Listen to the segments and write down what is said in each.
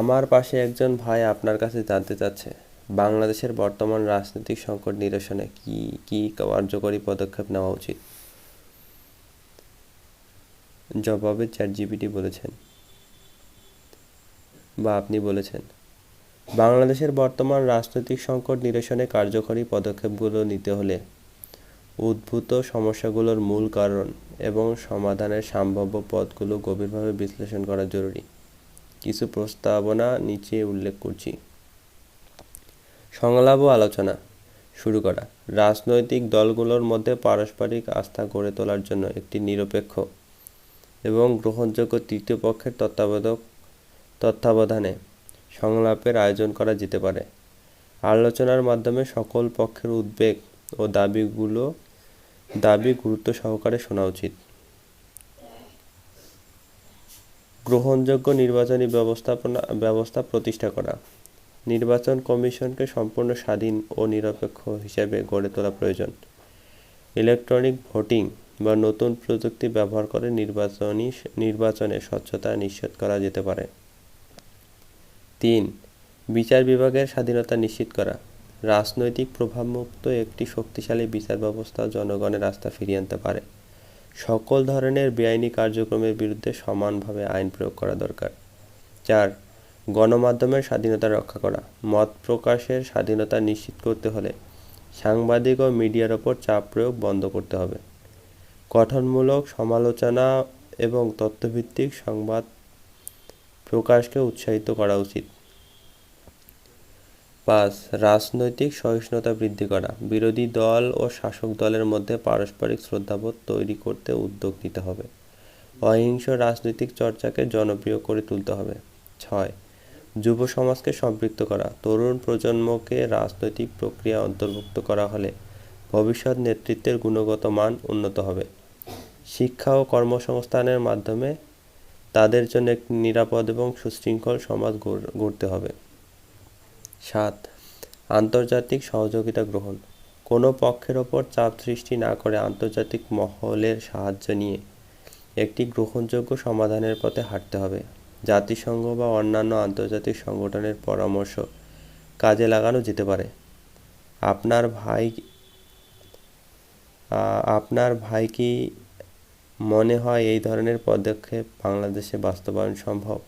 আমার পাশে একজন ভাই আপনার কাছে জানতে চাচ্ছে, বাংলাদেশের বর্তমান রাজনৈতিক সংকট নিরসনে কি কি কার্যকরী পদক্ষেপ নেওয়া উচিত? জবাবে চ্যাটজিপিটি বলেছেন। বা আপনি বলেছেন, বাংলাদেশের বর্তমান রাজনৈতিক সংকট নিরসনে কার্যকরী পদক্ষেপগুলো নিতে হলে উদ্ভূত সমস্যাগুলোর মূল কারণ এবং সমাধানের সম্ভাব্য পথগুলো গভীরভাবে বিশ্লেষণ করা জরুরি। কিছু প্রস্তাবনা নিচে উল্লেখ করছি। সংলাপ ও আলোচনা শুরু করা। রাজনৈতিক দলগুলোর মধ্যে পারস্পরিক আস্থা গড়ে তোলার জন্য একটি নিরপেক্ষ এবং গ্রহণযোগ্য তৃতীয় পক্ষের তত্ত্বাবধায়ক তত্ত্বাবধানে সংলাপের আয়োজন করা যেতে পারে। আলোচনার মাধ্যমে সকল পক্ষের উদ্বেগ ও দাবিগুলো দাবি গুরুত্ব সহকারে শোনা উচিত। গ্রহণযোগ্য নির্বাচনী ব্যবস্থাপনা, ব্যবস্থা প্রতিষ্ঠা করা। নির্বাচন কমিশনকে সম্পূর্ণ স্বাধীন ও নিরপেক্ষ হিসেবে গড়ে তোলা প্রয়োজন। ইলেকট্রনিক ভোটিং বা নতুন প্রযুক্তি ব্যবহার করে নির্বাচনী, নির্বাচনে স্বচ্ছতা নিশ্চিত করা যেতে পারে। তিন, বিচার বিভাগের স্বাধীনতা নিশ্চিত করা। রাজনৈতিক প্রভাবমুক্ত একটি শক্তিশালী বিচার ব্যবস্থা জনগণের রাস্তা ফিরিয়ে আনতে পারে। সকল ধরনের বেআইনি কার্যক্রমের বিরুদ্ধে সমানভাবে আইন প্রয়োগ করা দরকার। চার, গণমাধ্যমের স্বাধীনতা রক্ষা করা। মত প্রকাশের স্বাধীনতা নিশ্চিত করতে হলে সাংবাদিক ও মিডিয়ার ওপর চাপ প্রয়োগ বন্ধ করতে হবে। গঠনমূলক সমালোচনা এবং তথ্যভিত্তিক সংবাদ প্রকাশকে উৎসাহিত করা উচিত। পাঁচ, রাজনৈতিক সহিষ্ণুতা বৃদ্ধি করা। বিরোধী দল ও শাসক দলের মধ্যে পারস্পরিক শ্রদ্ধাবোধ তৈরি করতে উদ্যোগ নিতে হবে। অহিংস রাজনৈতিক চর্চাকে জনপ্রিয় করে তুলতে হবে। ছয়, যুব সমাজকে সম্পৃক্ত করা। তরুণ প্রজন্মকে রাজনৈতিক প্রক্রিয়া অন্তর্ভুক্ত করা হলে ভবিষ্যৎ নেতৃত্বের গুণগত মান উন্নত হবে। শিক্ষা ও কর্মসংস্থানের মাধ্যমে তাদের জন্য একটি নিরাপদ এবং সুশৃঙ্খল সমাজ গড়তে হবে। সাত, আন্তর্জাতিক সহযোগিতা গ্রহণ। কোনো পক্ষের ওপর চাপ সৃষ্টি না করে আন্তর্জাতিক মহলের সাহায্য নিয়ে একটি গ্রহণযোগ্য সমাধানের পথে হাঁটতে হবে। জাতিসংঘ বা অন্যান্য আন্তর্জাতিক সংগঠনের পরামর্শ কাজে লাগানো যেতে পারে। আপনার ভাই আপনার ভাই কি মনে হয় এই ধরনের পদক্ষেপ বাংলাদেশে বাস্তবায়ন সম্ভব?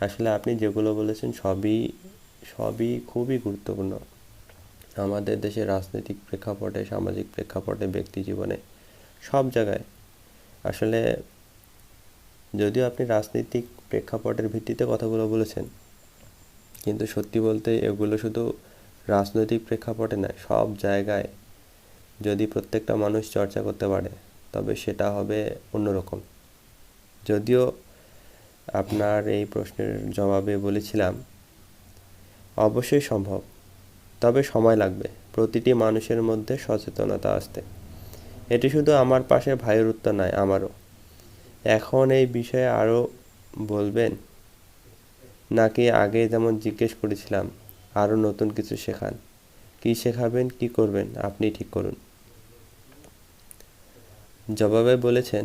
আসলে আপনি যেগুলো বলেছেন সবই সবই খুবই গুরুত্বপূর্ণ। আমাদের দেশের রাজনৈতিক প্রেক্ষাপটে, সামাজিক প্রেক্ষাপটে, ব্যক্তি জীবনে, সব জায়গায়। আসলে যদিও আপনি রাজনৈতিক প্রেক্ষাপটের ভিত্তিতে কথাগুলো বলেছেন, কিন্তু সত্যি বলতে এগুলো শুধু রাজনৈতিক প্রেক্ষাপটে নয়, সব জায়গায় যদি প্রত্যেকটা মানুষ চর্চা করতে পারে, তবে সেটা হবে অন্যরকম। যদিও আপনার এই প্রশ্নের জবাবে বলেছিলাম অবশ্যই সম্ভব। তবে সময় লাগবে, প্রতিটি মানুষের মধ্যে সচেতনতা আসতে। এটি শুধু আমার পাশের ভাইয়ের উত্তর নয়, আমারও। এখন এই বিষয়ে আরও বলবেন? নাকি আগে যেমন জিজ্ঞেস করেছিলাম, আরও নতুন কিছু শেখান? কি শেখাবেন, কি করবেন, আপনি ঠিক করুন। জবাবে বলেছেন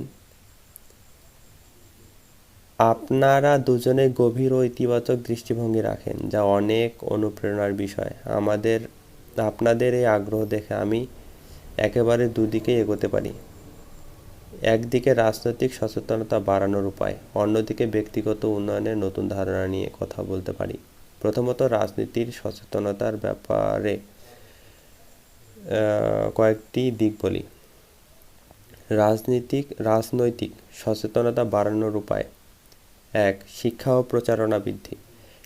আপনারা দুজনে গভীর ও ইতিবাচক দৃষ্টিভঙ্গি রাখেন, যা অনেক অনুপ্রেরণার বিষয়। আমাদের, আপনাদের এই আগ্রহ দেখে আমি একেবারে দুদিকে এগোতে পারি। একদিকে রাজনৈতিক সচেতনতা বাড়ানোর উপায়, অন্যদিকে ব্যক্তিগত উন্নয়নের নতুন ধারণা নিয়ে কথা বলতে পারি। প্রথমত রাজনীতির সচেতনতার ব্যাপারে কয়েকটি দিক বলি। রাজনীতিক, রাজনৈতিক সচেতনতা বাড়ানোর উপায় এক, শিক্ষা ও প্রচারণা বৃদ্ধি।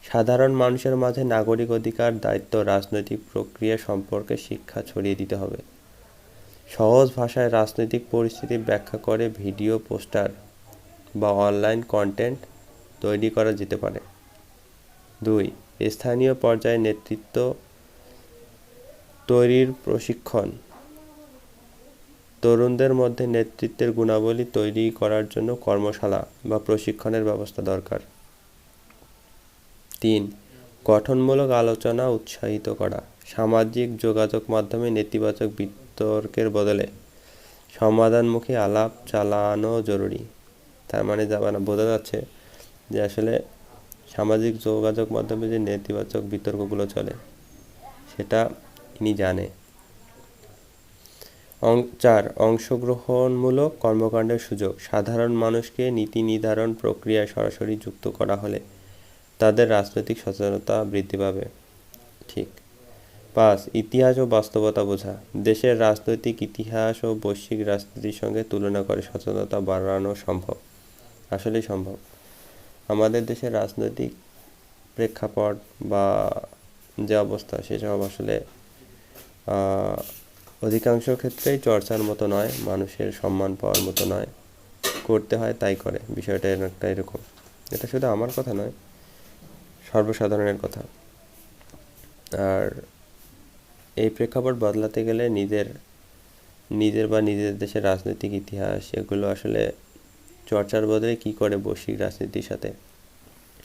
সাধারণ মানুষের মাঝে নাগরিক অধিকার, দায়িত্ব, রাজনৈতিক প্রক্রিয়া সম্পর্কে শিক্ষা ছড়িয়ে দিতে হবে। সহজ ভাষায় রাজনৈতিক পরিস্থিতি ব্যাখ্যা করে ভিডিও, পোস্টার বা অনলাইন কন্টেন্ট তৈরি করা যেতে পারে। দুই, স্থানীয় পর্যায়ে নেতৃত্ব তৈরির প্রশিক্ষণ। তরুণদের মধ্যে নেতৃত্বের গুণাবলী তৈরি করার জন্য কর্মশালা বা প্রশিক্ষণের ব্যবস্থা দরকার। তিন, গঠনমূলক আলোচনা উৎসাহিত করা। সামাজিক যোগাযোগ মাধ্যমে নেতিবাচক বিতর্কের বদলে সমাধানমুখী আলাপ চালানো জরুরি। তার মানে যাবা না, বোঝা যাচ্ছে যে আসলে সামাজিক যোগাযোগ মাধ্যমে যে নেতিবাচক বিতর্কগুলো চলে, সেটা ইনি জানে। চার, অংশগ্রহণমূলক কর্মকাণ্ডের সুযোগ। সাধারণ মানুষকে নীতি নির্ধারণ প্রক্রিয়ায় সরাসরি যুক্ত করা হলে তাদের রাজনৈতিক সচেতনতা বৃদ্ধি পাবে। ঠিক। পাঁচ, ইতিহাস ও বাস্তবতা বোঝা। দেশের রাজনৈতিক ইতিহাস ও বৈশ্বিক রাজনীতির সঙ্গে তুলনা করে সচেতনতা বাড়ানো সম্ভব। আসলেই সম্ভব। আমাদের দেশের রাজনৈতিক প্রেক্ষাপট বা যে অবস্থা সেসব আসলে অধিকাংশ ক্ষেত্রেই চর্চার মতো নয়, মানুষের সম্মান পাওয়ার মতো নয়। করতে হয়, তাই করে। বিষয়টা একটা এরকম। এটা শুধু আমার কথা নয়, সর্বসাধারণের কথা। আর এই প্রেক্ষাপট বদলাতে গেলে নিজের নিজের বা নিজের দেশের রাজনৈতিক ইতিহাস, এগুলো আসলে চর্চার বদলে কী করে বৈশ্বিক রাজনীতির সাথে?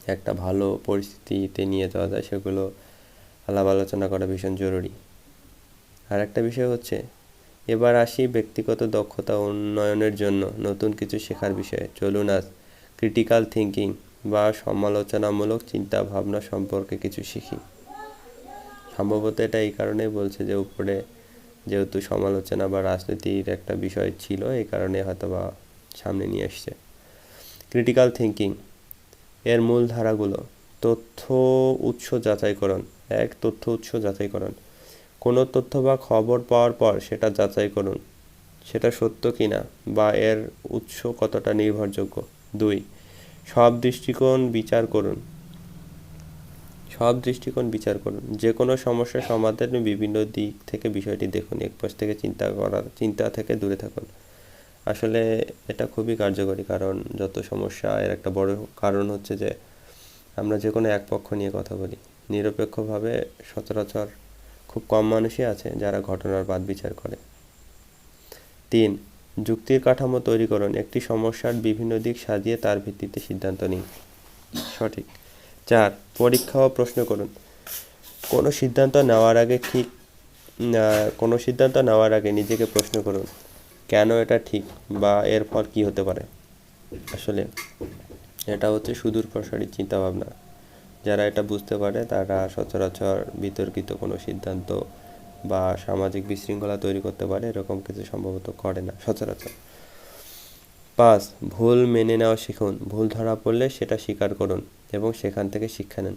একটা ভালো পরিস্থিতিতে নিয়ে যাওয়া যায়, সেগুলো আলাপ আলোচনা করা ভীষণ জরুরি। আর একটা বিষয় হচ্ছে, এবার আসি ব্যক্তিগত দক্ষতা উন্নয়নের জন্য নতুন কিছু শেখার বিষয়ে। চলুন আজ ক্রিটিক্যাল থিঙ্কিং বা সমালোচনামূলক চিন্তা ভাবনা সম্পর্কে কিছু শিখি। সম্ভবত এটা এই কারণেই বলছে যে উপরে যেহেতু সমালোচনা বা রাজনীতির একটা বিষয় ছিল, এই কারণে হয়তো বা সামনে নিয়ে এসছে। ক্রিটিক্যাল থিঙ্কিং এর মূল ধারাগুলো, তথ্য উৎস যাচাইকরণ। এক, তথ্য উৎস যাচাইকরণ। কোনো তথ্য বা খবর পাওয়ার পর সেটা যাচাই করুন। সেটা সত্য কি না বা এর উৎস কতটা নির্ভরযোগ্য? দুই, সব দৃষ্টিকোণ বিচার করুন। সব দৃষ্টিকোণ বিচার করুন। যে কোনো সমস্যা সমাধানে বিভিন্ন দিক থেকে বিষয়টি দেখুন। এক পাশ থেকে চিন্তা করার, চিন্তা থেকে দূরে থাকুন। আসলে এটা খুবই কার্যকরী কারণ যত সমস্যা, এর একটা বড় কারণ হচ্ছে যে আমরা যে কোনো এক পক্ষ নিয়ে কথা বলি। নিরপেক্ষভাবে সচরাচর খুব কম মানুষই আছে যারা ঘটনার বাদ বিচার করে। তিন, যুক্তির কাঠামো তৈরি করুন। একটি সমস্যার বিভিন্ন দিক সাজিয়ে তার ভিত্তিতে সিদ্ধান্ত নিন। সঠিক। চার পরীক্ষা ও প্রশ্ন করুন। কোনো সিদ্ধান্ত নেওয়ার আগে ঠিক কোনো সিদ্ধান্ত নেওয়ার আগে নিজেকে প্রশ্ন করুন, কেন এটা ঠিক বা এর ফল কী হতে পারে? আসলে এটা হচ্ছে সুদূর প্রসারী চিন্তাভাবনা। যারা এটা বুঝতে পারে, তারা সচরাচর বিতর্কিত কোনো সিদ্ধান্ত বা সামাজিক বিশৃঙ্খলা তৈরি করতে পারে, এরকম কিছু সম্ভবত করে না, সচরাচর। পাঁচ, ভুল মেনে নেওয়া শিখুন। ভুল ধরা পড়লে সেটা স্বীকার করুন এবং সেখান থেকে শিক্ষা নেন।